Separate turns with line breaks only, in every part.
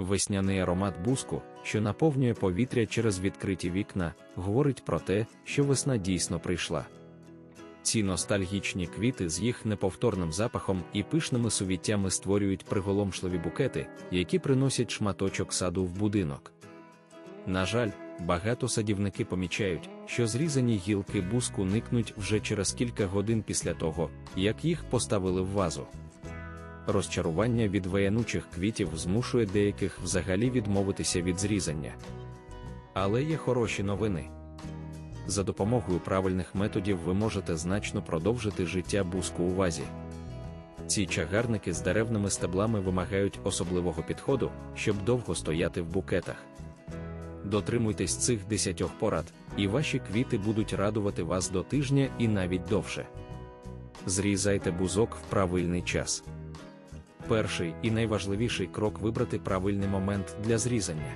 Весняний аромат буску, що наповнює повітря через відкриті вікна, говорить про те, що весна дійсно прийшла. Ці ностальгічні квіти з їх неповторним запахом і пишними сувіттями створюють приголомшливі букети, які приносять шматочок саду в будинок. На жаль, багато садівники помічають, що зрізані гілки буску никнуть вже через кілька годин після того, як їх поставили в вазу. Розчарування від ваянучих квітів змушує деяких взагалі відмовитися від зрізання. Але є хороші новини. За допомогою правильних методів ви можете значно продовжити життя буску у вазі. Ці чагарники з деревними стеблами вимагають особливого підходу, щоб довго стояти в букетах. Дотримуйтесь цих десятьох порад, і ваші квіти будуть радувати вас до тижня і навіть довше. Зрізайте бузок в правильний час. Перший і найважливіший крок вибрати правильний момент для зрізання.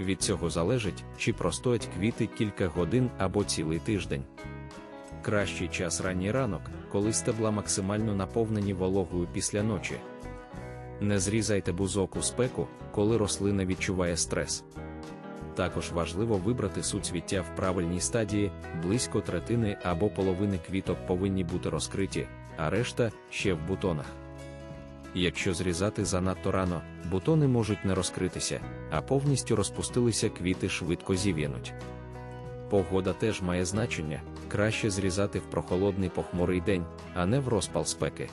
Від цього залежить, чи простоять квіти кілька годин або цілий тиждень. Кращий час ранній ранок, коли стебла максимально наповнені вологою після ночі. Не зрізайте бузок у спеку, коли рослина відчуває стрес. Також важливо вибрати суцвіття в правильній стадії, близько третини або половини квіток повинні бути розкриті, а решта ще в бутонах. Якщо зрізати занадто рано, бутони можуть не розкритися, а повністю розпустилися квіти швидко зів'януть. Погода теж має значення, краще зрізати в прохолодний похмурий день, а не в розпал спеки.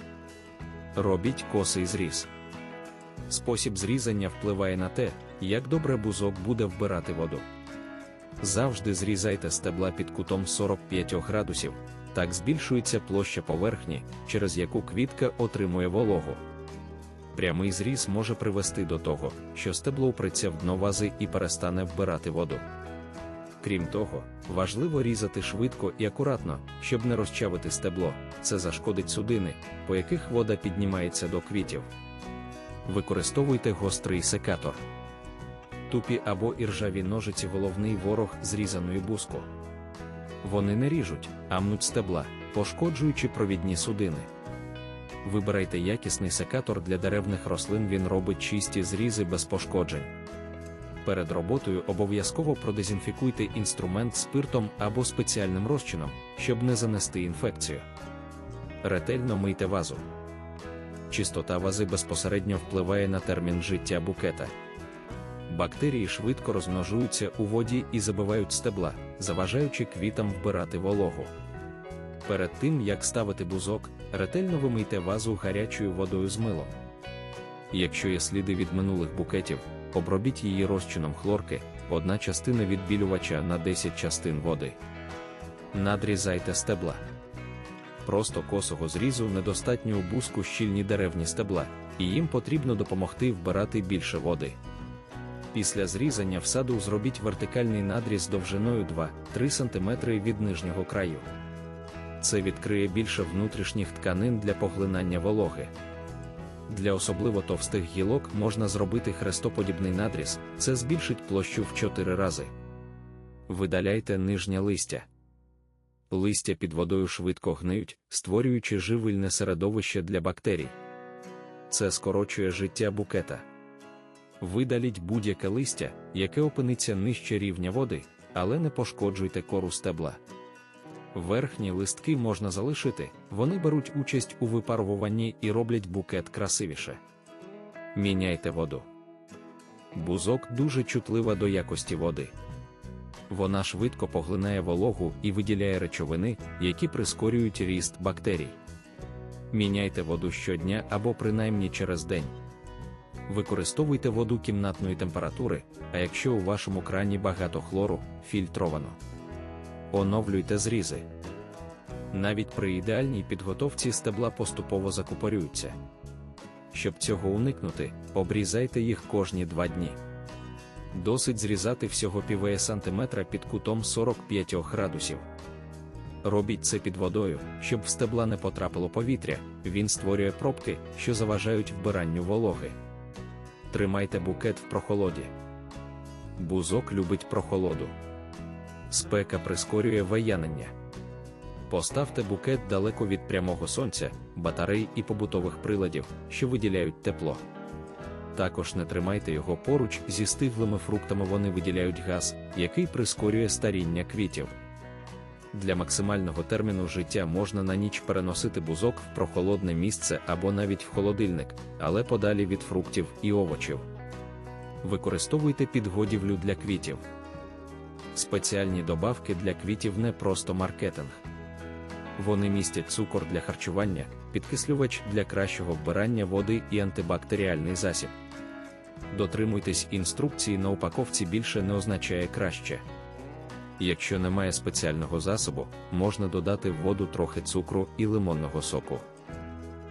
Робіть косий зріз. Спосіб зрізання впливає на те, як добре бузок буде вбирати воду. Завжди зрізайте стебла під кутом 45 градусів, так збільшується площа поверхні, через яку квітка отримує вологу. Прямий зріз може привести до того, що стебло упреться в дно вази і перестане вбирати воду. Крім того, важливо різати швидко і акуратно, щоб не розчавити стебло, це зашкодить судини, по яких вода піднімається до квітів. Використовуйте гострий секатор. Тупі або іржаві ножиці головний ворог зрізаної буску. Вони не ріжуть, а мнуть стебла, пошкоджуючи провідні судини. Вибирайте якісний секатор для деревних рослин, він робить чисті зрізи без пошкоджень. Перед роботою обов'язково продезінфікуйте інструмент спиртом або спеціальним розчином, щоб не занести інфекцію. Ретельно мийте вазу. Чистота вази безпосередньо впливає на термін життя букета. Бактерії швидко розмножуються у воді і забивають стебла, заважаючи квітам вбирати вологу. Перед тим, як ставити бузок, ретельно вимийте вазу гарячою водою з милом. Якщо є сліди від минулих букетів, обробіть її розчином хлорки, одна частина відбілювача на 10 частин води. Надрізайте стебла. Просто косого зрізу недостатньо у буску щільні деревні стебла, і їм потрібно допомогти вбирати більше води. Після зрізання в саду зробіть вертикальний надріз довжиною 2-3 см від нижнього краю. Це відкриє більше внутрішніх тканин для поглинання вологи. Для особливо товстих гілок можна зробити хрестоподібний надріз, це збільшить площу в 4 рази. Видаляйте нижнє листя. Листя під водою швидко гниють, створюючи живильне середовище для бактерій. Це скорочує життя букета. Видаліть будь-яке листя, яке опиниться нижче рівня води, але не пошкоджуйте кору стебла. Верхні листки можна залишити, вони беруть участь у випаруванні і роблять букет красивіше. Міняйте воду. Бузок дуже чутлива до якості води. Вона швидко поглинає вологу і виділяє речовини, які прискорюють ріст бактерій. Міняйте воду щодня або принаймні через день. Використовуйте воду кімнатної температури, а якщо у вашому крані багато хлору, фільтровано. Оновлюйте зрізи. Навіть при ідеальній підготовці стебла поступово закупорюються. Щоб цього уникнути, обрізайте їх кожні два дні. Досить зрізати всього півеє сантиметра під кутом 45 градусів. Робіть це під водою, щоб в стебла не потрапило повітря, він створює пробки, що заважають вбиранню вологи. Тримайте букет в прохолоді. Бузок любить прохолоду. Спека прискорює ваянення. Поставте букет далеко від прямого сонця, батарей і побутових приладів, що виділяють тепло. Також не тримайте його поруч зі стиглими фруктами, вони виділяють газ, який прискорює старіння квітів. Для максимального терміну життя можна на ніч переносити бузок в прохолодне місце або навіть в холодильник, але подалі від фруктів і овочів. Використовуйте підгодівлю для квітів. Спеціальні добавки для квітів не просто маркетинг. Вони містять цукор для харчування, підкислювач для кращого вбирання води і антибактеріальний засіб. Дотримуйтесь інструкції на упаковці більше не означає краще. Якщо немає спеціального засобу, можна додати в воду трохи цукру і лимонного соку.